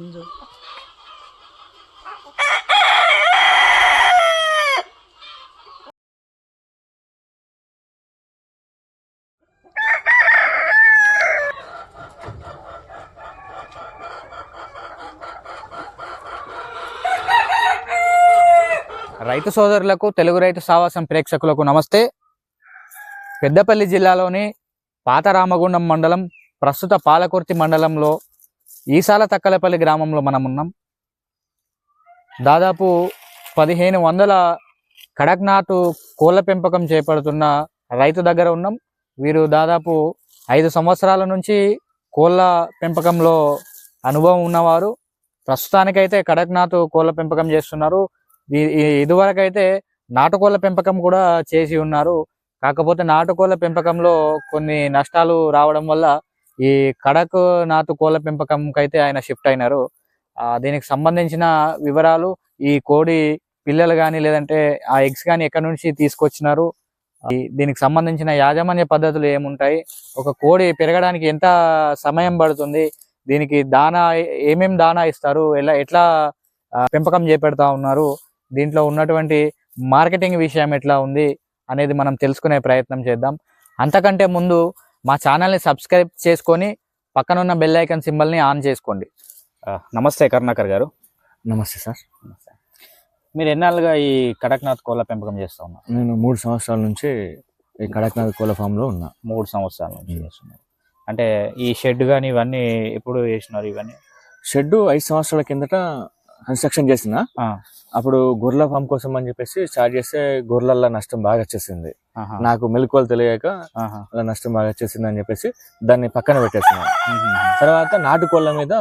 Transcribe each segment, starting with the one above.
పుంజు రైతు సోదరులకు తెలుగు రైతు సావాసం ప్రేక్షకులకు నమస్తే. పెద్దపల్లి జిల్లాలోని పాత రామగుండం మండలం ప్రస్తుత పాలకుర్తి మండలంలో ఈసాల తక్కలపల్లి గ్రామంలో మనం ఉన్నాం. దాదాపు పదిహేను వందల కడక్నాథ్ కోళ్ళ పెంపకం చేపడుతున్న రైతు దగ్గర ఉన్నాం. వీరు దాదాపు ఐదు సంవత్సరాల నుంచి కోళ్ళ పెంపకంలో అనుభవం ఉన్నవారు. ప్రస్తుతానికైతే కడక్నాథ్ కోళ్ళ పెంపకం చేస్తున్నారు. ఇదివరకైతే నాటుకోళ్ళ పెంపకం కూడా చేసి ఉన్నారు. కాకపోతే నాటుకోళ్ళ పెంపకంలో కొన్ని నష్టాలు రావడం వల్ల ఈ కడక్ నాటు కోళ్ళ పెంపకంకైతే ఆయన షిఫ్ట్ అయినారు. ఆ, దీనికి సంబంధించిన వివరాలు ఈ కోడి పిల్లలు కానీ లేదంటే ఆ ఎగ్స్ కానీ ఎక్కడి నుంచి తీసుకొచ్చినారు దీనికి సంబంధించిన యాజమాన్య పద్ధతులు ఏముంటాయి ఒక కోడి పెరగడానికి ఎంత సమయం పడుతుంది దీనికి దానా ఏమేం దానా ఇస్తారు ఎలా ఎట్లా పెంపకం చేపెడతా ఉన్నారు దీంట్లో ఉన్నటువంటి మార్కెటింగ్ విషయం ఎట్లా ఉంది అనేది మనం తెలుసుకునే ప్రయత్నం చేద్దాం. అంతకంటే ముందు మా ఛానల్ని సబ్స్క్రైబ్ చేసుకొని పక్కన ఉన్న బెల్ ఐకాన్ సింబల్ని ఆన్ చేసుకోండి. నమస్తే కరుణాకర్ గారు. నమస్తే సార్. మీరు ఎన్నాళ్ళుగా ఈ కడక్నాథ్ కోళ్ళ పెంపకం చేస్తా ఉన్నారు? నేను మూడు సంవత్సరాల నుంచి ఈ కడక్నాథ్ కోళ్ళ ఫామ్లో ఉన్నా. మూడు సంవత్సరాల నుంచి చేస్తున్నారు. అంటే ఈ షెడ్ కానీ ఇవన్నీ ఎప్పుడు వేసినారు ఇవన్నీ? షెడ్ ఐదు సంవత్సరాల కిందట కన్స్ట్రక్షన్ చేసిన. అప్పుడు గొర్రెల ఫామ్ కోసం అని చెప్పేసి స్టార్ట్ చేస్తే గొర్రెల నష్టం బాగా వచ్చేసింది. నాకు మెలకువలు తెలియక. అలా నష్టం బాగా వచ్చేసింది అని చెప్పేసి దాన్ని పక్కన పెట్టేసిన. తర్వాత నాటుకోళ్ళ మీద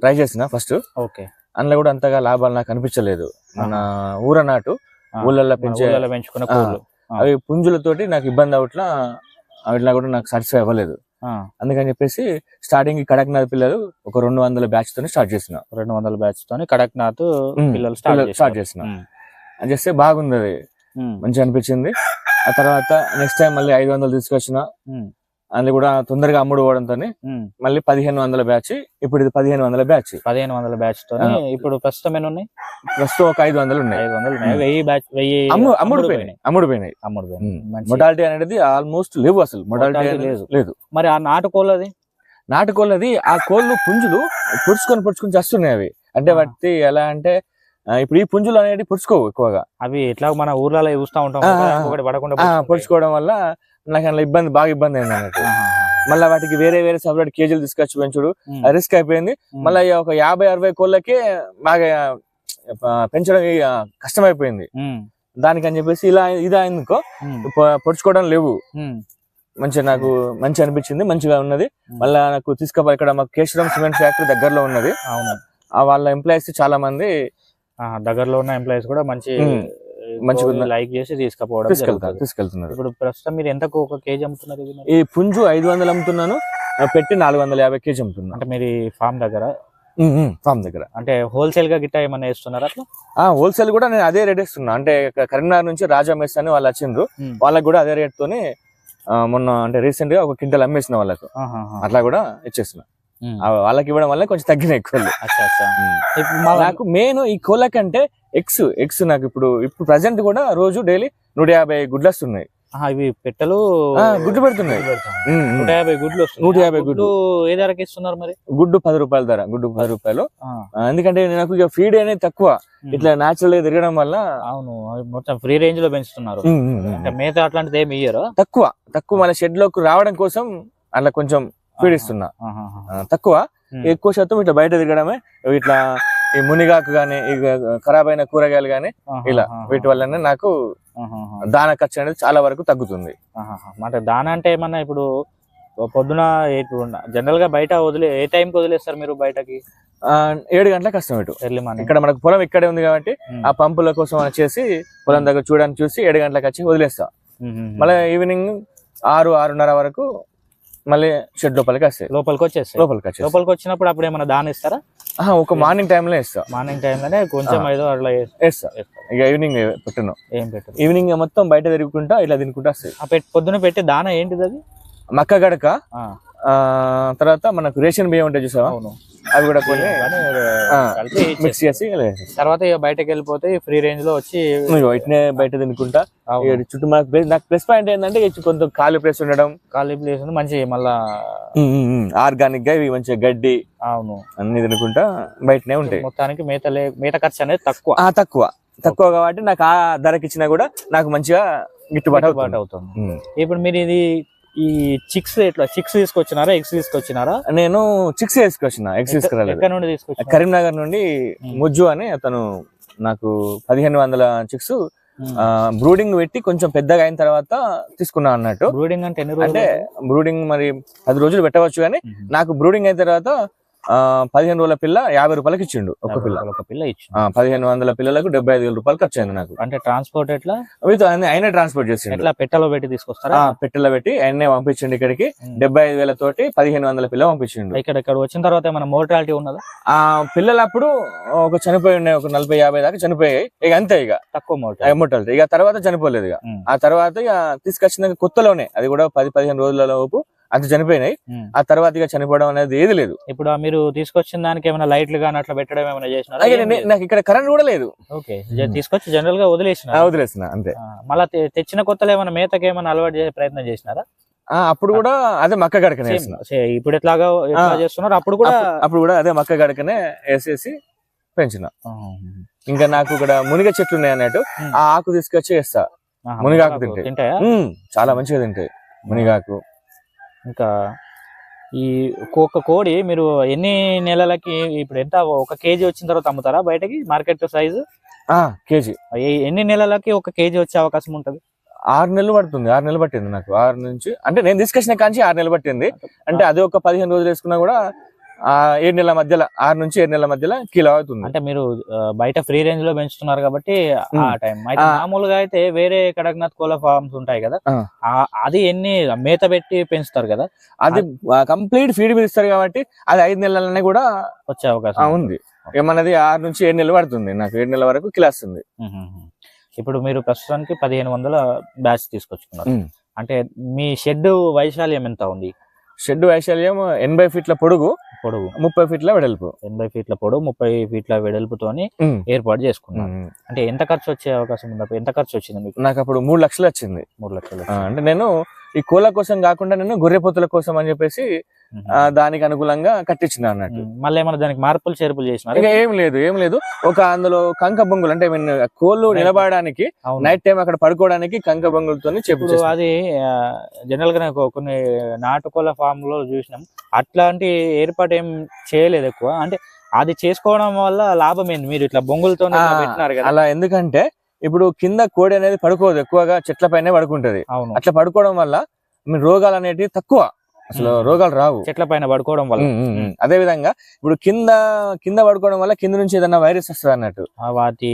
ట్రై చేసిన ఫస్ట్ ఓకే. అందులో కూడా అంతగా లాభాలు నాకు అనిపించలేదు. మన ఊర నాటు ఊళ్ళల్లో పెంచే పెంచుకున్న. అవి పుంజులతోటి నాకు ఇబ్బంది అవట్లా అట్లా కూడా నాకు సాటిస్ఫై అవ్వలేదు. అందుకని చెప్పేసి స్టార్టింగ్ కడక్నాథ్ పిల్లలు ఒక రెండు వందల బ్యాచ్ తోని స్టార్ట్ చేసిన రెండు వందల బ్యాచ్ తోని కడక్నాథ్. పిల్లలు స్టార్ట్ చేసిన అది చేస్తే బాగుంది అది మంచిగా అనిపించింది. ఆ తర్వాత నెక్స్ట్ టైం మళ్ళీ ఐదు వందలు తీసుకొచ్చిన అది కూడా తొందరగా అమ్ముడు పోవడంతో మళ్ళీ పదిహేను వందల బ్యాచ్. ఇప్పుడు ఇది పదిహేను వందల బ్యాచ్. పదిహేను వందల బ్యాచ్ తోని ఆ. ఇప్పుడు ప్రస్తుతం ఎన్ని ఉన్నాయి? ప్రస్తుతం ఒక ఐదు వందలు ఉన్నాయి. ఐదు వందలు ఉన్నాయి. వెయ్యి బ్యాచ్ వెయ్యి అమ్ము అమ్ముడు పోయినాయి. అమ్ముడు పోయినాయి. అమ్ముడు పోయినాయి. మొటాలిటీ అనేది ఆల్మోస్ట్ లేవు అసలు. మొటాలిటీ లేదు. లేదు. మరి ఆ నాటుకోళ్ళది నాటుకోళ్ళది ఆ కోళ్ళు పుంజులు పొడుచుకొని పొడుచుకొని చేస్తున్నాయి అవి. అంటే. వాటి ఎలా అంటే ఇప్పుడు ఈ పుంజులు అనేది పొడుచుకోవు ఎక్కువగా. అవి ఎట్లా మన ఊర్లలో చూస్తా ఉంటాం పడకుండా. పొడుచుకోవడం వల్ల నాకు అందులో ఇబ్బంది బాగా ఇబ్బంది అయింది అన్నట్టు. మళ్ళీ వాటికి వేరే వేరే సపరేట్ కేజీలు తీసుకొచ్చి పెంచుడు. రిస్క్ అయిపోయింది. మళ్ళీ ఒక యాభై అరవై కోళ్ళకి బాగా పెంచడం కష్టమైపోయింది మ్మ్. దానికి అని చెప్పేసి ఇలా ఇది. పొ- పొడుచుకోవడం లేవు. మంచిగా నాకు మంచి అనిపించింది మంచిగా ఉన్నది మళ్ళీ నాకు తీసుకుపోయి ఇక్కడ మాకు కేశరం సిమెంట్ ఫ్యాక్టరీ దగ్గరలో ఉన్నది అవును ఆ వాళ్ళ ఎంప్లాయీస్ చాలా మంది దగ్గరలో ఉన్న ఎంప్లాయీస్ కూడా మంచి. మంచిగా లైక్ చేసి తీసుకుపోవడం తీసుకెళ్తారు. తీసుకెళ్తున్నారు ఇప్పుడు ప్రస్తుతం మీరు ఎంతకు ఒక కేజీ అమ్ముతున్నారు? ఈ పుంజు ఐదు వందలు అమ్ముతున్నాను పెట్టి నాలుగు వందల యాభై కేజీ అమ్ముతున్నాను అంటే మీరు ఫామ్ దగ్గర ఫామ్ దగ్గర అంటే హోల్సేల్గా గిట్ట ఏమన్నా ఇస్తున్నారా అట్లా ఆ హోల్సేల్ కూడా నేను అదే రేట్ ఇస్తున్నా అంటే కరీంనగర్ నుంచి రాజా మెస్ అని వాళ్ళు వచ్చిండ్రు. వాళ్ళకి కూడా అదే రేట్ తోని మొన్న అంటే రీసెంట్గా ఒక క్వింటల్ అమ్మేసిన వాళ్ళకు. అట్లా కూడా. ఆ, వాళ్ళకి ఇవ్వడం వల్ల కొంచెం తగ్గినాయి కోళ్ళు అచ్చా అచ్చా. ఇప్పుడు మా నాకు మెయిన్ ఈ కోళ్ళ కంటే ఎగ్స్ ఎగ్స్ నాకు ఇప్పుడు ఇప్పుడు ప్రజెంట్ కూడా రోజు డైలీ నూట యాభై గుడ్లు వస్తున్నాయి ఇవి పెట్టలు పెడుతున్నాయి. గుడ్లు పెడతాం. ఉమ్, ఉమ్. నూట యాభై గుడ్లు. నూట యాభై గుడ్లు. ఏ ధరకి ఇస్తున్నారు మరి? గుడ్డు పది రూపాయల ధర గుడ్డు పది రూపాయలు. ఎందుకంటే నాకు ఇక ఫీడ్ అనేది తక్కువ. ఇట్లా న్యాచురల్గా తిరగడం వల్ల అవును అవి మొత్తం ఫ్రీ రేంజ్లో పెంచుతున్నారు. మేత అట్లాంటిది ఏమి ఇయ్యరు? తక్కువ తక్కువ మన షెడ్లోకి రావడం కోసం అట్లా కొంచెం ఆ, తక్కువ. ఎక్కువ శాతం ఇట్లా బయట తిరగడమే ఇట్లా ఈ మునిగాకు గానీ ఖరాబ్ అయిన కూరగాయలు గానీ ఇలా వీటి వల్లనే నాకు దాన ఖర్చు అనేది చాలా వరకు తగ్గుతుంది. అంటే దాన అంటే ఏమన్నా ఇప్పుడు పొద్దున జనరల్గా బయట వదిలే ఏ టైం కి వదిలేస్తారు మీరు బయటకి? ఏడు గంటలకు కష్టం ఇటు. Early morning. ఇక్కడ మనకు పొలం ఇక్కడే ఉంది కాబట్టి ఆ పంపుల కోసం అని చేసి పొలం దగ్గర చూడడానికి చూసి ఏడు గంటలకు వచ్చి వదిలేస్తా. మళ్ళీ ఈవినింగ్ ఆరు ఆరున్నర వరకు మళ్ళీ షెడ్ లోపలికి వస్తాయి. లోపలికి వచ్చేస్తాయి లోపలికి వచ్చేస్తాయి లోపలికి వచ్చినప్పుడు అప్పుడు ఏమైనా దాన ఇస్తారా? ఒక మార్నింగ్ టైంలో వేస్తా మార్నింగ్ టైంలోనే కొంచెం. ఏదో అట్లా వేస్- వేస్తా. ఇక ఈవినింగ్ పెట్టను. ఏం పెట్టరు ఈవినింగ్ మొత్తం బయట తిరుగుకుంటా ఇట్లా తినుకుంటా వస్తాయి. పొద్దున పెట్టే దాన ఏంటిది అది మక్క గడక. తర్వాత మనకు రేషన్ బియ్యం ఉంటాయి చూసావా? అవును. అవి కూడా కొన్ని మిక్స్ చేసి. తర్వాత ఇక బయటకు వెళ్ళిపోతే ఫ్రీ రేంజ్లో వచ్చి ఇట్నే బయట తినుకుంటా. చుట్టూ మనకు నాకు ప్లస్ పాయింట్ ఏంటంటే కొంత ఖాళీ ప్లేస్ ఉండడం. ఖాళీ ప్లేస్ మంచి మళ్ళా ఆర్గానిక్గా ఇవి మంచిగా గడ్డి అవును. అన్ని తినుకుంటా బయటనే ఉంటాయి. మొత్తానికి మేత లే మేత ఖర్చు అనేది తక్కువ. ఆ తక్కువ. తక్కువ కాబట్టి నాకు ఆ ధరకి ఇచ్చినా కూడా నాకు మంచిగా గిట్టుబాటు అవుతుంది. ఇప్పుడు మీరు ఇది ఈ చిక్స్ ఎట్లా? చిక్స్ తీసుకొచ్చినారా? ఎగ్స్ తీసుకొచ్చినారా? నేను చిక్స్ వేసుకొచ్చిన ఎగ్స్ తీసుకురాలేదు. ఎక్కడ నుండి తీసుకొచ్చిన కరీంనగర్ నుండి. ముజ్జు అని అతను నాకు పదిహేను వందల చిక్స్. బ్రూడింగ్ పెట్టి కొంచెం పెద్దగా అయిన తర్వాత తీసుకున్నా అన్నట్టు. బ్రూడింగ్ అంటే ఎన్ని రోజులు? అంటే బ్రూడింగ్ మరి పది రోజులు పెట్టవచ్చు కానీ. నాకు బ్రూడింగ్ అయిన తర్వాత పదిహేను రోజుల పిల్ల యాభై రూపాయలకి ఇచ్చిండు ఒక పిల్ల. ఒక పిల్ల ఇచ్చి పదిహేను వందల పిల్లలకు డెబ్బై ఐదు వేల రూపాయలు ఖర్చు అయింది నాకు. అంటే ట్రాన్స్పోర్ట్ ఎట్లా? ఆయన- ఆయనే ట్రాన్స్పోర్ట్ చేసిండు. ఎట్లా? పెట్టెలో పెట్టి తీసుకొస్తారా? పెట్టెలో పెట్టి ఆయన్నే పంపించిండు ఇక్కడికి. డెబ్బై ఐదు వేల తోటి పదిహేను వందల పిల్ల పంపించిండు. ఇక్కడ ఇక్కడ వచ్చిన తర్వాత ఏమైనా మోర్టాలిటీ ఉన్నదా? ఆ పిల్లలప్పుడు ఒక చనిపోయి ఉన్నాయి ఒక నలభై యాభై దాకా చనిపోయాయి. ఇక అంతే ఇక. తక్కువ మోర్టాలిటీ ఇక తర్వాత చనిపోలేదు ఇక. ఆ తర్వాత ఇక తీసుకొచ్చిన కొత్తలోనే. అది కూడా పది పదిహేను రోజుల లోపు అంత చనిపోయినాయి ఆ తర్వాత ఇక చనిపోవడం అనేది ఏది లేదు ఇప్పుడు మీరు తీసుకొచ్చిన దానికి ఏమైనా లైట్లు కానీ అట్లా పెట్టడం ఏమైనా చేసినారా అలాగే ఏం నే- లేదు. నాకు ఇక్కడ కరెంట్ కూడా లేదు ఓకే తీసుకొచ్చి జనరల్గా వదిలేసిన వదిలేసిన అంతే మళ్ళా తెచ్చిన కొత్తలో ఏమైనా మేతకి ఏమైనా అలవాటు చేసే ప్రయత్నం చేసినారా ఆ, అప్పుడు కూడా అదే మక్క గడకనే. ఇప్పుడు ఎట్లాగా. చేస్తున్నారు అప్పుడు కూడా అప్పుడు- కూడా అదే మక్క గడకనే వేసేసి పెంచిన. ఇంకా నాకు ఇక్కడ మునిగ చెట్లు ఉన్నాయి అన్నట్టు. ఆ ఆకు తీసుకొచ్చి వేస్తా మునిగాకు మునగాకు తింటే. తింటాయా చాలా మంచిగా తింటాయి మునిగాకు ఇంకా ఈ ఒక కోడి మీరు ఎన్ని నెలలకి ఇప్పుడు ఎంత ఒక కేజీ వచ్చిన తర్వాత అమ్ముతారా బయటకి? Market size? కేజీ. ఎన్ని నెలలకి ఒక కేజీ వచ్చే అవకాశం ఉంటది? ఆరు నెలలు పడుతుంది ఆరు నెలలు పట్టింది నాకు. ఆరు నుంచి అంటే నేను తీసుకొచ్చిన కాంచి ఆరు నెలలు పట్టింది. అంటే అదే ఒక పదిహేను రోజులు వేసుకున్నా కూడా ఏడు నెలల మధ్యలో ఆరు నుంచి ఏడు నెలల మధ్యలో కిలో అవుతుంది. అంటే మీరు బయట ఫ్రీ రేంజ్లో పెంచుతున్నారు కాబట్టి ఆ. టైం. అయితే. మామూలుగా అయితే వేరే కడక్నాథ్ కోళ్ళ ఫార్మ్స్ ఉంటాయి కదా అది ఎన్ని మేత పెట్టి పెంచుతారు కదా? అది కంప్లీట్ ఫీడ్ మీద ఇస్తారు కాబట్టి అది ఐదు నెలలనే కూడా వచ్చే అవకాశం ఉంది. ఏమన్నది ఆరు నుంచి ఏడు నెలలు పడుతుంది నాకు ఏడు నెలల వరకు కిలో వస్తుంది. ఇప్పుడు మీరు ప్రస్తుతానికి పదిహేను వందల బ్యాచ్ తీసుకొచ్చుకున్నారు. అంటే మీ షెడ్ వైశాల్యం ఎంత ఉంది? షెడ్ వైశాల్యం ఎనభై ఫీట్ల పొడుగు పొడవు. ముప్పై ఫీట్ల వెడల్పు. ఎనభై ఫీట్ల పొడవు ముప్పై ఫీట్ల వెడల్పుతోని. ఏర్పాటు చేసుకున్నారు. ఉమ్. అంటే ఎంత ఖర్చు వచ్చే అవకాశం ఉంది? అప్పుడు ఎంత ఖర్చు వచ్చింది మీకు? నాకు అప్పుడు మూడు లక్షలు వచ్చింది. మూడు లక్షలు అంటే నేను ఈ కోళ్ళ కోసం కాకుండా నేను గొర్రె పొత్తుల కోసం అని చెప్పేసి దానికి అనుకూలంగా కట్టించిన అన్నట్టు. మళ్ళీ ఏమైనా దానికి మార్పులు చేర్పులు చేసినారు? ఇంకా ఏం లేదు ఏం లేదు. ఒక అందులో కంక బొంగులు అంటే కోళ్ళు. నిలబడడానికి నైట్ టైం అక్కడ పడుకోవడానికి కంక బొంగులతో ఇప్పుడు అది జనరల్గా నాకు కొన్ని నాటుకోళ్ళ ఫామ్లో చూసినాం. అట్లాంటి ఏర్పాటు ఏం చేయలేదు ఎక్కువ. అంటే అది చేసుకోవడం వల్ల లాభం ఏంది? మీరు ఇట్లా బొంగులతో పెట్టినారు కదా. అలా ఎందుకంటే ఇప్పుడు కింద కోడి అనేది పడుకోదు ఎక్కువగా చెట్ల పైనే పడుకుంటది. అవును. అట్లా పడుకోవడం వల్ల రోగాలు అనేటివి తక్కువ. అసలు. రోగాలు రావు. చెట్ల పైన పడుకోవడం వల్ల. అదే విధంగా ఇప్పుడు కింద కింద పడుకోవడం వల్ల కింద నుంచి ఏదైనా వైరస్ వస్తుంది అన్నట్టు? వాటి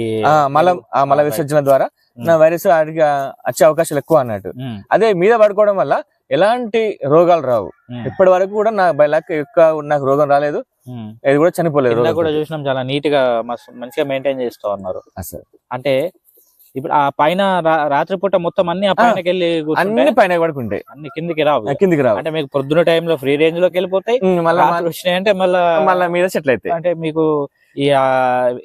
మలం ఆ మల విసర్జన ద్వారా. నా వైరస్ వాటికి వచ్చే అవకాశాలు ఎక్కువ అన్నట్టు. అదే మీద పడుకోవడం వల్ల ఎలాంటి రోగాలు రావు. ఇప్పటి వరకు కూడా నా బై లక్ ఎక్కువ నాకు రోగం రాలేదు. ఇది కూడా చనిపోలేదు కూడా చూసినాం చాలా నీట్గా మంచిగా మెయింటైన్ చేస్తూ ఉన్నారు. అసలు. అంటే ఇప్పుడు ఆ పైన రాత్రిపూట మొత్తం అన్ని ఆ పైనకి వెళ్ళి అన్ని పైన పడుకుంటాయి అన్ని కిందికి రావు. కిందికి రావు. అంటే మీకు పొద్దున టైంలో ఫ్రీ రేంజ్లోకి వెళ్ళిపోతాయి మళ్ళా రాత్రి వచ్చినాయంటే మళ్ళా మళ్ళా మీద సెటిల్ అయితే అంటే మీకు ఈ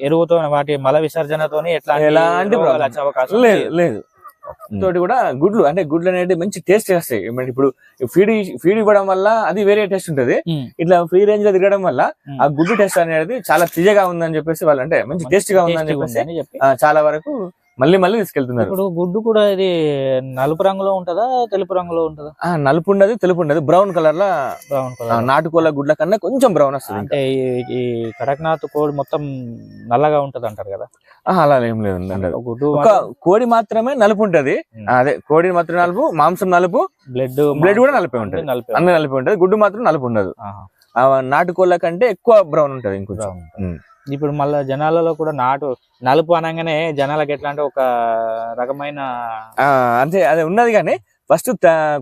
ఎరువుతో వాటి మల విసర్జనతోని ఎట్లాంటి ఎలాంటి అవకాశం లేదు లేదు. తోటి కూడా గుడ్లు అంటే గుడ్లు అనేది మంచి టేస్ట్ ఏమంటే ఇప్పుడు ఫీడ్ ఫీడ్ ఇవ్వడం వల్ల అది వేరే టేస్ట్ ఉంటది. ఇట్లా ఫ్రీ రేంజ్లో తిరగడం వల్ల. ఆ గుడ్డు టేస్ట్ అనేది చాలా తీయగా ఉందని చెప్పేసి వాళ్ళు అంటే మంచి టేస్ట్గా ఉందని చెప్పేసి చాలా వరకు మళ్ళీ మళ్ళీ తీసుకెళ్తున్నారు. ఇప్పుడు గుడ్డు కూడా ఇది నలుపు రంగులో ఉంటదా తెలుపు రంగులో ఉంటదా? నలుపు ఉండదు తెలుపు ఉండదు. బ్రౌన్ కలర్ లా బ్రౌన్ కలర్ నాటుకోళ్ళ గుడ్ల కన్నా కొంచెం బ్రౌన్ వస్తుంది. అంటే ఈ- కడక్నాథ్ కోడి మొత్తం నల్లగా ఉంటది అంటారు కదా? అలా ఏం లేదు. గుడ్డు ఒక కోడి మాత్రమే నలుపు ఉంటది. అదే కోడి మాత్రం నలుపు మాంసం నలుపు బ్లడ్ బ్లడ్ కూడా నలిపే ఉంటది. అన్ని నలిపి ఉంటది. గుడ్డు మాత్రం నలుపు ఉండదు. నాటుకోళ్ళ కంటే ఎక్కువ బ్రౌన్ ఉంటది ఇంకొంచెం. ఇప్పుడు మళ్ళా జనాలలో కూడా నాటు నలుపు అనగానే జనాలకి ఎట్లా అంటే ఒక రకమైన అంతే అదే ఉన్నది కానీ ఫస్ట్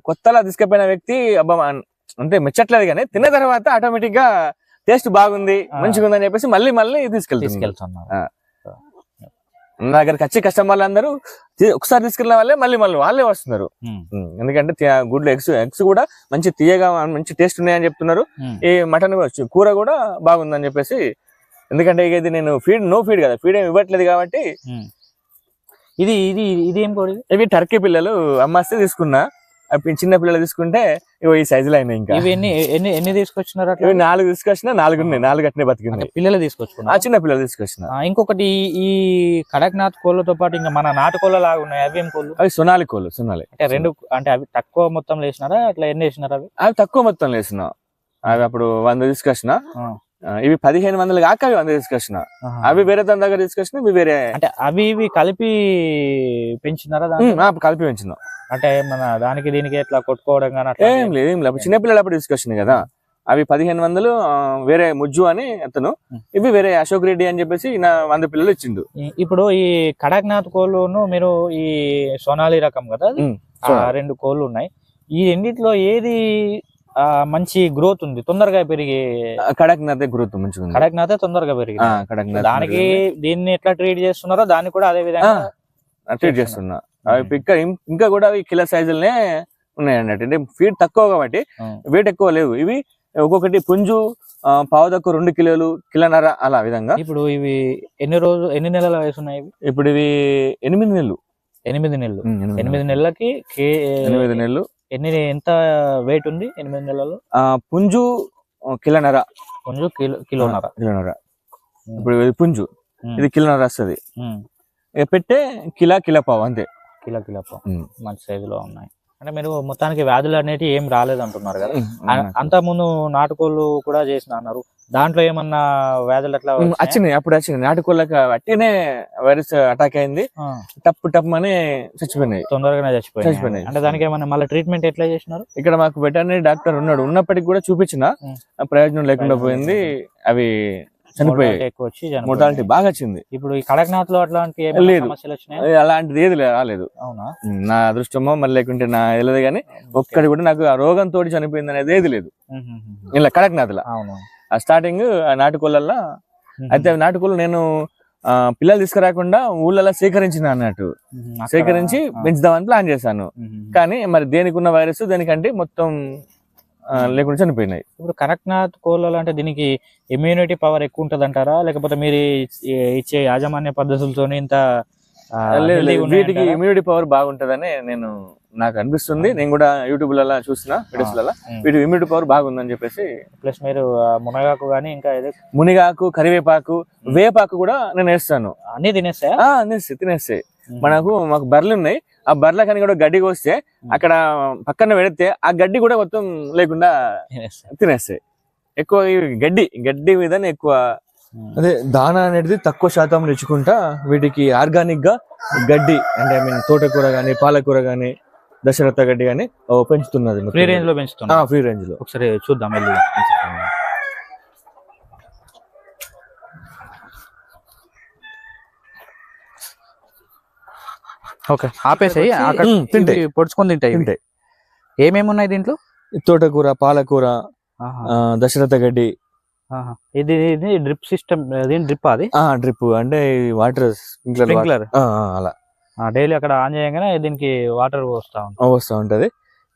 కొత్తలా తీసుకుపోయిన వ్యక్తి అబ్బా అంటే మెచ్చట్లేదు కానీ తిన్న తర్వాత ఆటోమేటిక్గా టేస్ట్ బాగుంది. మంచిగా ఉందని చెప్పేసి మళ్ళీ మళ్ళీ తీసుకెళ్తుంది తీసుకెళ్తున్నారు. ఆ. నా దగ్గరికి వచ్చే కస్టమర్లు అందరూ ఒకసారి తీసుకెళ్ళిన వాళ్ళే మళ్ళీ మళ్ళీ వాళ్ళే వస్తున్నారు. ఎందుకంటే గుడ్లు ఎగ్స్ ఎగ్స్ కూడా మంచి తీయగా మంచి టేస్ట్ ఉన్నాయని చెప్తున్నారు. ఈ మటన్ కూర కూడా బాగుందని చెప్పేసి ఎందుకంటే ఇక ఇది నేను ఫీడ్ నో ఫీడ్ కదా ఫీడ్ ఏమి ఇవ్వట్లేదు కాబట్టి ఇది ఇది ఇది ఏం కోడి? ఇవి టర్కీ పిల్లలు అమ్మాస్తే తీసుకున్నా. అవి చిన్న పిల్లలు తీసుకుంటే ఇవి ఈ సైజులో అయినాయి ఇంకా. ఇవి ఎన్ని ఎన్ని ఎన్ని తీసుకొచ్చినారు అట్లా? ఇవి నాలుగు తీసుకొచ్చిన నాలుగు ఉన్నాయి నాలుగు అట్నే అంటే బతికినాయి పిల్లలు ఆ తీసుకొచ్చుకున్నారు చిన్న పిల్లలు తీసుకొచ్చిన. ఇంకొకటి ఈ- కడక్నాథ్ కోళ్ళతో పాటు ఇంకా మన నాటు కోళ్ళ లాగా ఉన్నాయి. అవి ఏం కోళ్ళు? అవి సొనాలి కోళ్ళు సొనాలి. అంటే రెండు అంటే అవి తక్కువ మొత్తం వేసినారా? అట్లా ఎన్ని వేసినారు అవి? అవి తక్కువ మొత్తం వేసిన. అవి అప్పుడు వంద తీసుకొచ్చిన. ఇవి పదిహేను వందలు కాక అవి వంద తీసుకొచ్చిన. అవి వేరే తన దగ్గర తీసుకొచ్చిన ఇవి వేరే అంటే అవి ఇవి కలిపి పెంచినారా కలిపి పెంచిన అంటే మన దానికి దీనికి ఎట్లా కొట్టుకోవడం కానీ ఏం లేదు ఏం లేదు. చిన్న పిల్లలు అప్పుడు కదా. అవి పదిహేను వందలు వేరే ముజ్జు అని అతను. ఇవి వేరే అశోక్ రెడ్డి అని చెప్పేసి నా వంద పిల్లలు ఇచ్చిండు. ఇప్పుడు ఈ కడక్నాథ్ కోళ్ళును మీరు ఈ సోనాలి రకం కదా. రెండు కోళ్ళు ఉన్నాయి. ఈ రెండిట్లో ఏది మంచి గ్రోత్ ఉంది. తొందరగా పెరిగి కడక్నాథ్ గుర్తు మంచిగా కడక్నాథ్ తొందరగా పెరిగి కడక్నాథ్ దానికి దీన్ని ఎట్లా ట్రీట్ చేస్తున్నారో దాన్ని కూడా అదే విధంగా ట్రీట్ చేస్తున్నా. ఇంకా ఇంకా కూడా అవి కిలో సైజులనే ఉన్నాయి అన్నట్టు అంటే ఫీడ్ తక్కువ కాబట్టి. వెయిట్ ఎక్కువ లేవు. ఇవి ఒక్కొక్కటి పుంజు ఆ, పావు తక్కువ రెండు కిలోలు కిలోన్నర అలా విధంగా. ఇప్పుడు ఇవి ఎన్ని రోజు ఎన్ని నెలల వయసు ఉన్నాయి ఇప్పుడు ఇవి ఎనిమిది నెలలు. ఎనిమిది నెలలు. ఎనిమిది ఎనిమిది నెలలు. నెలలకి కే- ఎనిమిది నెలలు. ఎన్ని ఎంత వెయిట్ ఉంది? ఎనిమిది నెలలు ఆ, పుంజు కిలోన్నర. కొంచెం కిలో కిలోన్నర. ఇప్పుడు ఇది పుంజు. ఇది కిలోన్నర వస్తుంది. ఇక పెట్టే కిలా కిలో పావు అంతే. కిలో కిలో పావు. మంచి సైజులో ఉన్నాయి. అంటే మీరు మొత్తానికి వ్యాధులు అనేవి ఏం రాలేదు అంటున్నారు కదా. అంత ముందు నాటుకోళ్ళు కూడా చేసిన అన్నారు. దాంట్లో ఏమన్నా వ్యాధులు అట్లా వచ్చినాయా? అప్పుడు వచ్చినాయి. నాటుకోళ్ళకి అట్టినే వైరస్ అటాక్ అయింది. టప్పు టప్ అని చచ్చిపోయినాయి. తొందరగానే చచ్చిపోయినాయి. అంటే దానికి ఏమన్నా మళ్ళీ ట్రీట్మెంట్ ఎట్లా చేసినారు? ఇక్కడ మాకు వెటర్నరీ డాక్టర్ ఉన్నాడు. ఉన్నప్పటికీ కూడా చూపించిన. ప్రయోజనం లేకుండా పోయింది. అవి చనిపోయాయి. మోటాలిటీ బాగా వచ్చింది. ఇప్పుడు ఈ కడక్నాథ్లో అట్లాంటి లేదు. అలాంటిది ఏది లే- రాలేదు. అవునా? నా అదృష్టమో మరి లేకుంటే నా తెలియదు కానీ ఒక్కడి కూడా నాకు ఆ రోగం తోటి చనిపోయింది అనేది ఏది లేదు. ఇలా కడక్నాథ్ల. అవును. ఆ స్టార్టింగ్ ఆ నాటుకోళ్ళల్లో అయితే నాటుకోళ్ళు నేను పిల్లలు తీసుకురాకుండా ఊళ్ళలో సేకరించిన అన్నట్టు. సేకరించి పెంచుదామని ప్లాన్ చేశాను. కానీ మరి దేనికి ఉన్న వైరస్ దేనికంటే మొత్తం లేకుండా చనిపోయినాయి. ఇప్పుడు కడక్నాథ్ కోళ్ళలు అంటే దీనికి ఇమ్యూనిటీ పవర్ ఎక్కువ ఉంటది అంటారా లేకపోతే మీరు ఇచ్చే- యాజమాన్య పద్ధతులతో ఇంత వీటికి? ఇమ్యూనిటీ పవర్ బాగుంటదని నేను నాకు అనిపిస్తుంది. నేను కూడా యూట్యూబ్లలో చూసిన వీడియోస్లలో ఉమ్. వీటి ఇమ్యూనిటీ పవర్ బాగుందని చెప్పేసి ప్లస్ మీరు మునగాకు గానీ ఇంకా ఏదో మునిగాకు కరివేపాకు వేపాకు కూడా నేను వేస్తాను. అన్ని తినేస్తాయా? ఆ తినేస్తాయి తినేస్తాయి. మనకు మాకు బర్రెలు ఉన్నాయి ఆ బర్రెల కానీ కూడా గడ్డి కోస్తే అక్కడ పక్కన పెడితే ఆ గడ్డి కూడా మొత్తం లేకుండా తినేస్తాయి. ఎక్కువ ఈ గడ్డి గడ్డి మీదనే ఎక్కువ. అదే దానా అనేది తక్కువ శాతం తెచ్చుకుంటా వీటికి ఆర్గానిక్గా గడ్డి అంటే ఐ మీన్ తోటకూర గానీ పాలకూర గానీ దశరథ గడ్డి గానీ ఓ పెంచుతున్నది. ఫ్రీ రేంజ్లో పెంచుతున్నా ఆ, ఫ్రీ రేంజ్లో. ఒకసారి చూద్దాం వెళ్ళి ఓకే ఆపేసాయి తింటాయి. పొడుచుకొని తింటాయి. తింటాయి. ఏమేమి ఉన్నాయి దీంట్లో? తోటకూర పాలకూర దశరథ గడ్డి. ఇది ఇది డ్రిప్ సిస్టమ్ డ్రిప్ అది? ఆ డ్రిప్ అంటే వాటర్ స్ప్రింక్లర్ అలా. డైలీ అక్కడ ఆన్ చేయగానే దీనికి వాటర్ పోస్తా ఉంటాం ఆ, వస్తూ ఉంటది.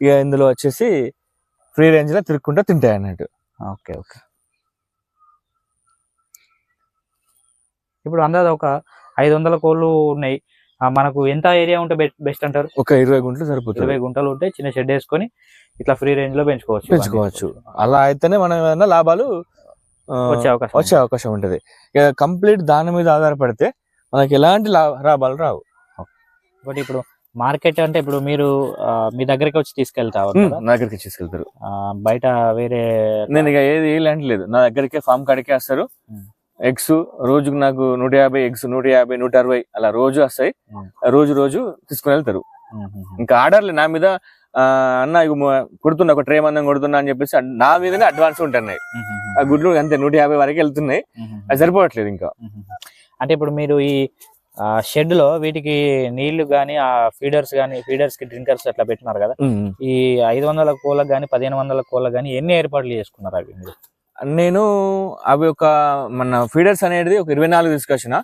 ఇక ఇందులో వచ్చేసి ఫ్రీ రేంజ్లో తిరుక్కుంటా తింటాయి అన్నట్టు. Okay okay. ఇప్పుడు అందాజ ఒక ఐదు వందల కోళ్ళు ఉన్నాయి. మనకు ఎంత ఏరియా ఉంటే బెస్ట్ అంటారు? ఒక ఇరవై గుంటలు సరిపోతుంది. ఇరవై గుంటలు ఉంటే చిన్న షెడ్ వేసుకొని ఇట్లా ఫ్రీ రేంజ్లో పెంచుకోవచ్చు. పెంచుకోవచ్చు. అలా అయితేనే మనం ఏమైనా లాభాలు వచ్చే అవకాశం వచ్చే అవకాశం ఉంటది. ఇక కంప్లీట్ దాని మీద ఆధారపడితే మనకి ఎలాంటి లాభాలు రావు. బట్ ఇప్పుడు మార్కెట్ అంటే ఇప్పుడు మీరు మీ దగ్గరికి వచ్చి కదా నా దగ్గరికి తీసుకెళ్తారు. బయట వేరే నేను ఇక ఏది లేదు. నా దగ్గరికి ఫామ్ కాడికే వస్తారు. ఎగ్స్ రోజుకు నాకు నూట యాభై ఎగ్స్ నూట యాభై నూట అరవై అలా రోజు వస్తాయి. రోజు రోజు తీసుకుని వెళ్తారు. ఇంకా ఆర్డర్లు నా మీద అన్న కొడుతున్నా ఒక ట్రే మందం కొడుతున్నా అని చెప్పేసి నా మీదనే అడ్వాన్స్ ఉంటున్నాయి. ఆ. గుడ్లు అంతే నూట యాభై వరకు వెళ్తున్నాయి. అది సరిపోవట్లేదు ఇంకా. అంటే ఇప్పుడు మీరు ఈ షెడ్లో వీటికి నీళ్ళు గానీ ఆ ఫీడర్స్ గానీ ఫీడర్స్కి డ్రింకర్స్ అట్లా పెట్టినారు కదా. ఈ ఐదు వందల కోళ్ళకి గానీ పదిహేను వందల కోళ్ళకి గానీ ఎన్ని ఏర్పాట్లు చేసుకున్నారు అవి నేను అవి ఒక మన ఫీడర్స్ అనేది ఒక ఇరవై నాలుగు తీసుకొచ్చిన.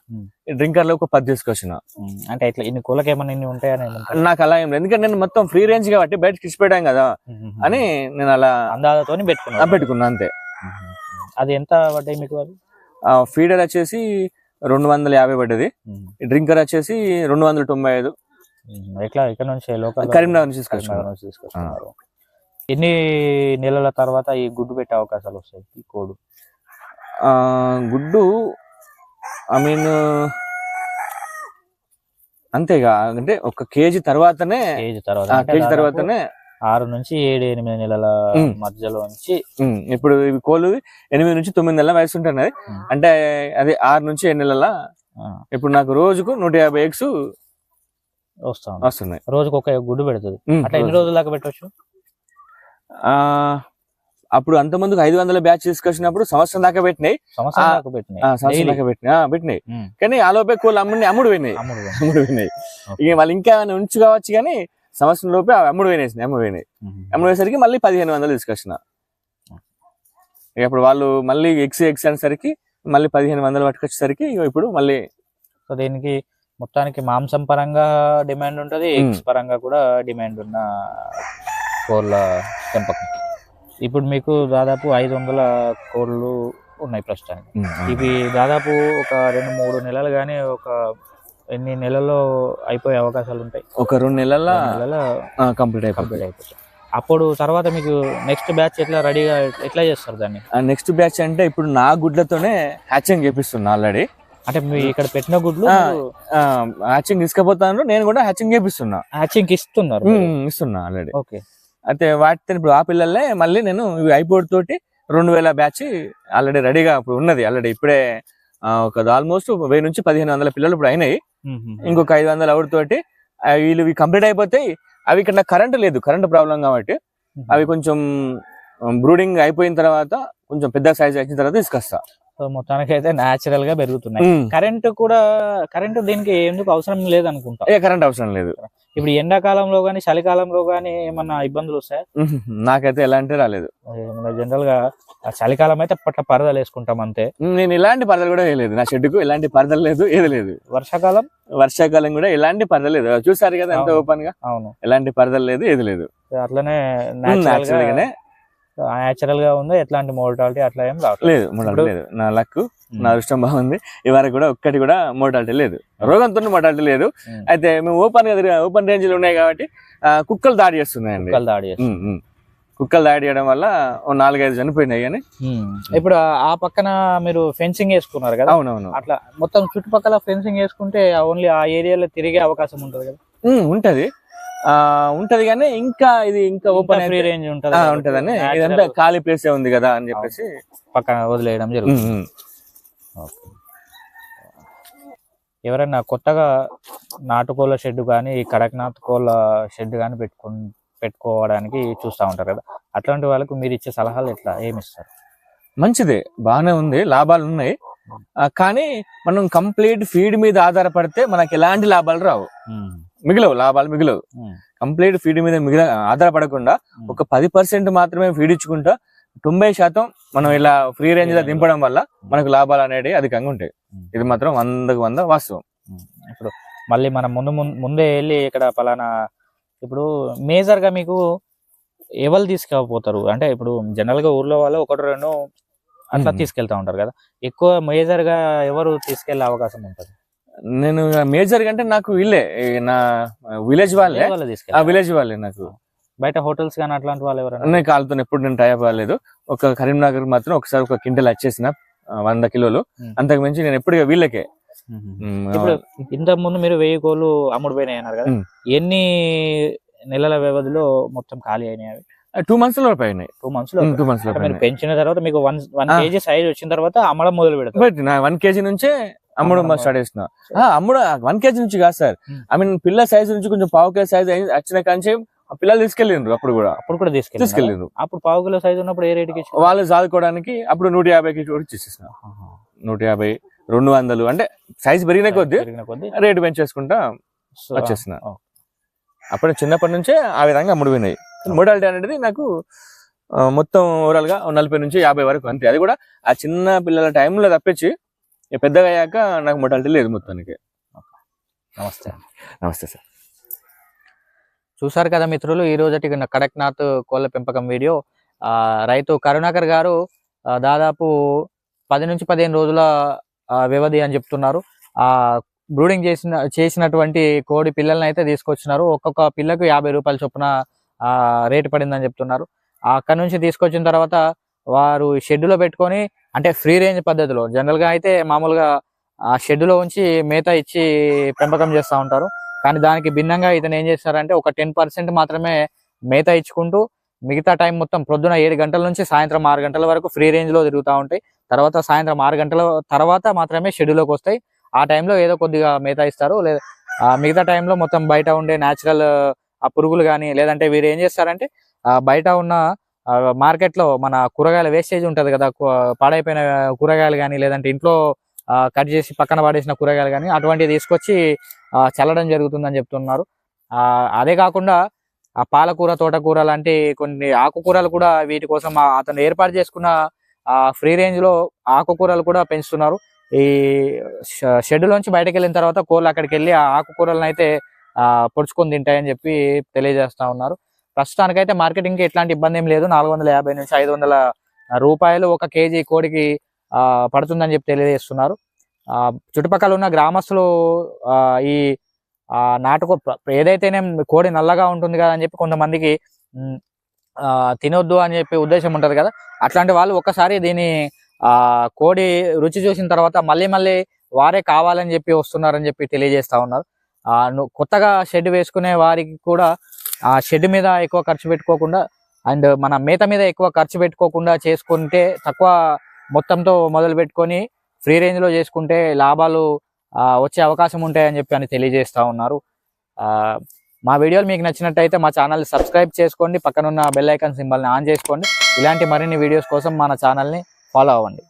డ్రింకర్లో ఒక పది తీసుకొచ్చిన. అంటే ఇట్లా ఇన్ని కోళ్ళకి ఏమన్నా ఇన్ని ఉంటాయని? నాకు అలా ఏం లేదు. ఎందుకంటే నేను మొత్తం ఫ్రీ రేంజ్ కాబట్టి బయటకి ఇచ్చిపెట్టాం కదా ఉమ్, ఉమ్, అని నేను అలా అందాజతోని పెట్టుకున్నారు. పెట్టుకున్నా అంతే. అది ఎంత పడ్డాయి మీకు ఫీడర్ వచ్చేసి రెండు వందల యాభై పడ్డది. డ్రింకర్ వచ్చేసి రెండు వందల తొంభై ఐదు. ఎట్లా? ఇక్కడ నుంచి లోకల్ కరీంనగర్ నుంచి తీసుకొస్తున్నారు ఎన్ని నెలల తర్వాత ఈ గుడ్డు పెట్టే అవకాశాలు వస్తాయి? ఈ కోడు. ఆ, గుడ్డు ఐ మీన్ అంతేగా. అంటే ఒక కేజీ తర్వాతనే కేజీ తర్వాత. కేజీ తర్వాతనే ఆరు నుంచి ఏడు ఎనిమిది నెలల. మధ్యలో నుంచి ఇప్పుడు ఇవి కోళ్ళు ఎనిమిది నుంచి తొమ్మిది నెలల వయసు ఉంటున్నది ఉమ్. అంటే అదే ఆరు నుంచి ఏడు నెలల ఇప్పుడు నాకు రోజుకు నూట యాభై ఎగ్స్ వస్తా. వస్తున్నాయి రోజుకు ఒక గుడ్డు పెడుతుంది అట్లా ఎన్ని రోజు. రోజుల దాకా పెట్టవచ్చు ఆ, అప్పుడు అంత ముందుకు ఐదు వందల బ్యాచ్ తీసుకొచ్చినప్పుడు సంవత్సరం దాకా పెట్టినాయి సంవత్సరం దాకా పెట్టినాయి సంవత్సరం. దాకా పెట్టినాయి. కానీ ఆలోపే కోళ్ళు అమ్ముడిని అమ్ముడు పోయినాయి అమ్ముడు పోయినాయి. ఇక వాళ్ళు ఇంకా ఉంచుకోవచ్చు కానీ సంవత్సరం లోపే అమ్ముడు పోయినాయి అమ్ముడు పోయినాయి. అమ్ముడు పోయేసరికి మళ్ళీ పదిహేను వందలు తీసుకొచ్చిన. ఇక ఇప్పుడు వాళ్ళు మళ్ళీ ఎక్స్ ఎక్స్ అనేసరికి మళ్ళీ పదిహేను వందలు పట్టుకొచ్చేసరికి ఇప్పుడు మళ్ళీ సో దీనికి మొత్తానికి మాంసం పరంగా డిమాండ్ ఉంటది. ఎగ్స్ పరంగా కూడా డిమాండ్ ఉన్న కోళ్ళ పెంపకం. ఇప్పుడు మీకు దాదాపు ఐదు వందల కోళ్ళు ఉన్నాయి ప్రస్తుతానికి. ఇవి దాదాపు ఒక రెండు మూడు నెలలు కానీ ఒక ఎన్ని నెలల్లో అయిపోయే అవకాశాలు ఉంటాయి? ఒక రెండు నెలల రెండు నెలల కంప్లీట్ అయిపోతుంది. కంప్లీట్ అయిపోతాయి అప్పుడు తర్వాత మీకు నెక్స్ట్ బ్యాచ్ ఎట్లా రెడీగా ఎట్లా చేస్తారు దాన్ని? నెక్స్ట్ బ్యాచ్ అంటే ఇప్పుడు నా గుడ్లతోనే హ్యాచింగ్ చేపిస్తున్నా ఆల్రెడీ అంటే మీ ఇక్కడ పెట్టిన గుడ్లు. హ్యాచింగ్ తీసుకుపోతాను నేను కూడా హ్యాచింగ్ చేపిస్తున్నా. హ్యాచింగ్ ఇస్తున్నారు ఇస్తున్నా ఆల్రెడీ ఓకే. అయితే వాటితో ఇప్పుడు ఆ పిల్లలే మళ్ళీ నేను అయిపోయి తోటి రెండు వేల బ్యాచ్ ఆల్రెడీ రెడీగా ఇప్పుడు ఉన్నది. ఆల్రెడీ ఇప్పుడే ఒక ఆల్మోస్ట్ వెయ్యి నుంచి పదిహేను వందల పిల్లలు ఇప్పుడు అయినాయి. ఇంకొక ఐదు వందల అవుట్ తోటి వీళ్ళు కంప్లీట్ అయిపోతాయి. అవి ఇక్కడ నాకు కరెంట్ లేదు కరెంట్ ప్రాబ్లం కాబట్టి. అవి కొంచెం బ్రూడింగ్ అయిపోయిన తర్వాత కొంచెం పెద్ద సైజ్ వచ్చిన తర్వాత తీసుకొస్తా. సో మొత్తానికి అయితే న్యాచురల్గా పెరుగుతున్నాయి. కరెంట్ కూడా కరెంట్ దీనికి ఎందుకు అవసరం లేదు అనుకుంటా ఏ కరెంట్ అవసరం లేదు. ఇప్పుడు ఎండాకాలంలో గానీ చలికాలంలో గానీ ఏమన్నా ఇబ్బందులు వస్తాయి? నాకైతే ఎలాంటి రాలేదు. జనరల్గా చలికాలం అయితే పట్ల పరదలు వేసుకుంటాం అంతే. నేను ఎలాంటి పరదలు కూడా వేయలేదు. నా షెడ్కు ఎలాంటి పరదలు లేదు ఏది లేదు. వర్షాకాలం? వర్షాకాలం కూడా ఎలాంటి పరదలు లేదు. చూసారు కదా ఎంత. ఓపెన్గా? అవును. ఎలాంటి పరదలు లేదు ఏది లేదు. అట్లనే గానే న్యాచురల్గా ఉంది ఎట్లాంటి మోర్టాలిటీ అట్లా ఏం లేదు ఇప్పుడు- లేదు. నా లక్ నా అదృష్టం బాగుంది. ఇవరకు కూడా ఒక్కటి కూడా మోటాలిటీ లేదు. రోగంతో మోటాలిటీ లేదు. అయితే మేము ఓపెన్ ఓపెన్ రేంజ్లో ఉన్నాయి కాబట్టి కుక్కలు దాడి చేస్తున్నాయండి. కుక్కలు దాడి ఉమ్. కుక్కలు దాడి చేయడం వల్ల ఓ నాలుగైదు చనిపోయినాయి కానీ. ఇప్పుడు ఆ- పక్కన మీరు ఫెన్సింగ్ వేసుకున్నారు కదా? అవునవును. అట్లా మొత్తం చుట్టుపక్కల ఫెన్సింగ్ వేసుకుంటే ఓన్లీ ఆ ఏరియాలో తిరిగే అవకాశం ఉంటుంది కదా? ఉంటది. ఉంటది కానీ ఇంకా ఇది ఇంకా ఓపెన్ ఫ్రీ రేంజ్ ఉంటుంది ఉంటదని ఇదంతా ఖాళీ ప్లేస్ ఉంది కదా అని చెప్పేసి. పక్కన వదిలేయడం జరుగుతుంది. ఎవరైనా కొత్తగా నాటుకోళ్ళ షెడ్ కానీ ఈ కడక్నాథ్ కోళ్ళ షెడ్ కానీ పెట్టుకు పెట్టుకోవడానికి చూస్తూ ఉంటారు కదా. అట్లాంటి వాళ్ళకు మీరు ఇచ్చే సలహాలు ఎట్లా? ఏమి ఇస్తారు? మంచిదే. బాగానే ఉంది. లాభాలు ఉన్నాయి. కానీ మనం కంప్లీట్ ఫీడ్ మీద ఆధారపడితే మనకి ఎలాంటి లాభాలు రావు. మిగిలవు లాభాలు మిగిలవు. కంప్లీట్ ఫీడ్ మీద మిగిల ఆధారపడకుండా. ఒక పది పర్సెంట్ మాత్రమే ఫీడ్ ఇచ్చుకుంటా తొంభై శాతం మనం ఇలా ఫ్రీ రేంజ్లో దింపడం వల్ల మనకు లాభాలు అనేవి అధికంగా ఉంటాయి. ఇది మాత్రం వందకు వంద వాస్తవం. ఇప్పుడు మళ్ళీ మనం ముందు ముందు- ముందే వెళ్ళి ఇక్కడ పలానా ఇప్పుడు మేజర్గా మీకు ఎవరు తీసుకెళ్ళిపోతారు అంటే ఇప్పుడు జనరల్గా ఊర్లో వాళ్ళు ఒకటి రెండు అట్లా ఉమ్. తీసుకెళ్తా ఉంటారు కదా ఎక్కువ మేజర్గా ఎవరు తీసుకెళ్ళే అవకాశం ఉంటుంది నేను మేజర్ అంటే నాకు వీళ్ళే నా విలేజ్ వాళ్ళే. ఆ విలేజ్ వాళ్ళే నాకు. బయట హోటల్స్ కానీ అట్లాంటి వాళ్ళు ఎవరైనా? నేను కాలుతో ఎప్పుడు నేను టైప్ అవ్వలేదు ఒక కరీంనగర్ మాత్రం ఒకసారి ఒక క్వింటల్ వచ్చేసిన వంద కిలోలు. అంతకు మించి నేను ఎప్పుడు వీళ్ళకే. ఇప్పుడు ఇంతకు ముందు మీరు వెయ్యి కోళ్ళు అమ్ముడు పోయినాయి అన్నారు కదా. ఎన్ని నెలల వ్యవధిలో మొత్తం ఖాళీ అయినాయి టూ మంత్స్లో పోయినాయి టూ మంత్స్లో టూ మంత్స్లో పెంచిన తర్వాత మీకు వన్ వన్. కేజీ సైజ్ వచ్చిన తర్వాత అమ్మడం మొదలు పెడతారు బట్ నా వన్ కేజీ నుంచే అమ్ముడు స్టార్ట్ చేసిన. అమ్ముడు. వన్ కేజీ నుంచి కాదు సార్. ఐ మీన్ పిల్ల సైజ్ నుంచి కొంచెం పావు కేజీ సైజ్ వచ్చిన కాంచి ఆ పిల్లలు తీసుకెళ్ళిండ్రు అప్పుడు కూడా. అప్పుడు కూడా తీసుకెళ్ళి తీసుకెళ్ళిండ్రు. అప్పుడు పావు కిలో సైజ్ ఉన్నప్పుడు ఏ రేటుకి? వాళ్ళు చదువుకోవడానికి అప్పుడు నూట యాభైకి కూడా ఇచ్చేసేసిన. నూట యాభై రెండు వందలు అంటే సైజ్ పెరిగిన కొద్దీ రేటు పెంచేసుకుంటా వచ్చేసిన. అప్పుడు చిన్నప్పటి నుంచే ఆ విధంగా అమ్ముడు పోయినాయి. మోడాలిటీ అనేది నాకు మొత్తం ఓవరాల్గా నలభై నుంచి యాభై వరకు అంతే. అది కూడా ఆ చిన్న పిల్లల టైంలో తప్పించి పెద్దగా అయ్యాక నాకు మొటాలిటీ లేదు మొత్తానికి. నమస్తే నమస్తే సార్. చూసారు కదా మిత్రులు ఈ రోజటి కడక్నాథ్ కోళ్ళ పెంపకం వీడియో. రైతు కరుణాకర్ గారు దాదాపు పది నుంచి పదిహేను రోజుల వ్యవధి అని చెప్తున్నారు. ఆ బ్రూడింగ్ చేసిన చేసినటువంటి కోడి పిల్లల్ని అయితే తీసుకొచ్చినారు. ఒక్కొక్క పిల్లకు యాభై రూపాయల చొప్పున రేటు పడిందని చెప్తున్నారు. అక్కడ నుంచి తీసుకొచ్చిన తర్వాత వారు షెడ్యూలో పెట్టుకొని అంటే ఫ్రీ రేంజ్ పద్ధతిలో. జనరల్గా అయితే మామూలుగా ఆ షెడ్లో ఉంచి మేత ఇచ్చి పెంపకం చేస్తూ ఉంటారు. కానీ దానికి భిన్నంగా ఇతను ఏం చేస్తారంటే ఒక టెన్ పర్సెంట్ మాత్రమే మేత ఇచ్చుకుంటూ మిగతా టైం మొత్తం ప్రొద్దున ఏడు గంటల నుంచి సాయంత్రం ఆరు గంటల వరకు ఫ్రీ రేంజ్లో తిరుగుతూ ఉంటాయి. తర్వాత సాయంత్రం ఆరు గంటల తర్వాత మాత్రమే షెడ్యూల్లోకి వస్తాయి. ఆ టైంలో ఏదో కొద్దిగా మేత ఇస్తారు. లేదా మిగతా టైంలో మొత్తం బయట ఉండే న్యాచురల్ ఆ పురుగులు కానీ లేదంటే వీరు ఏం చేస్తారంటే బయట ఉన్న మార్కెట్లో మన కూరగాయల వేస్టేజ్ ఉంటుంది కదా పాడైపోయిన కూరగాయలు కానీ లేదంటే ఇంట్లో కట్ చేసి పక్కన పాడేసిన కూరగాయలు కానీ అటువంటివి తీసుకొచ్చి చల్లడం జరుగుతుందని చెప్తున్నారు. ఆ, అదే కాకుండా ఆ పాలకూర తోటకూర లాంటి కొన్ని ఆకుకూరలు కూడా వీటి కోసం అతను ఏర్పాటు చేసుకున్న ఆ ఫ్రీ రేంజ్లో ఆకుకూరలు కూడా పెంచుతున్నారు. ఈ షెడ్ లోంచి బయటకు వెళ్ళిన తర్వాత కోళ్ళు అక్కడికి వెళ్ళి ఆ ఆకుకూరలను అయితే ఆ పొడుచుకొని తింటాయని చెప్పి తెలియజేస్తా ఉన్నారు. ప్రస్తుతానికైతే మార్కెటింగ్కి ఎట్లాంటి ఇబ్బంది ఏం లేదు. నాలుగు వందల యాభై నుంచి ఐదు వందల రూపాయలు ఒక కేజీ కోడికి పడుతుందని చెప్పి తెలియజేస్తున్నారు. చుట్టుపక్కల ఉన్న గ్రామస్తులు ఈ నాటుకో ఏదైతేనే కోడి నల్లగా ఉంటుంది కదా అని చెప్పి కొంతమందికి తినొద్దు అని చెప్పి ఉద్దేశం ఉంటుంది కదా. అట్లాంటి వాళ్ళు ఒక్కసారి దీని కోడి రుచి చూసిన తర్వాత మళ్ళీ మళ్ళీ వారే కావాలని చెప్పి వస్తున్నారని చెప్పి తెలియజేస్తా ఉన్నారు. కొత్తగా షెడ్ వేసుకునే వారికి కూడా ఆ షెడ్ మీద ఎక్కువ ఖర్చు పెట్టుకోకుండా అండ్ మన మేత మీద ఎక్కువ ఖర్చు పెట్టుకోకుండా చేసుకుంటే తక్కువ మొత్తంతో మొదలు పెట్టుకొని ఫ్రీ రేంజ్లో చేసుకుంటే లాభాలు వచ్చే అవకాశం ఉంటాయని చెప్పి అని తెలియజేస్తూ ఉన్నారు. మా వీడియోలు మీకు నచ్చినట్టయితే మా ఛానల్ సబ్స్క్రైబ్ చేసుకోండి పక్కనున్న బెల్ ఐకాన్ సింబల్ని ఆన్ చేసుకోండి. ఇలాంటి మరిన్ని వీడియోస్ కోసం మన ఛానల్ని ఫాలో అవ్వండి.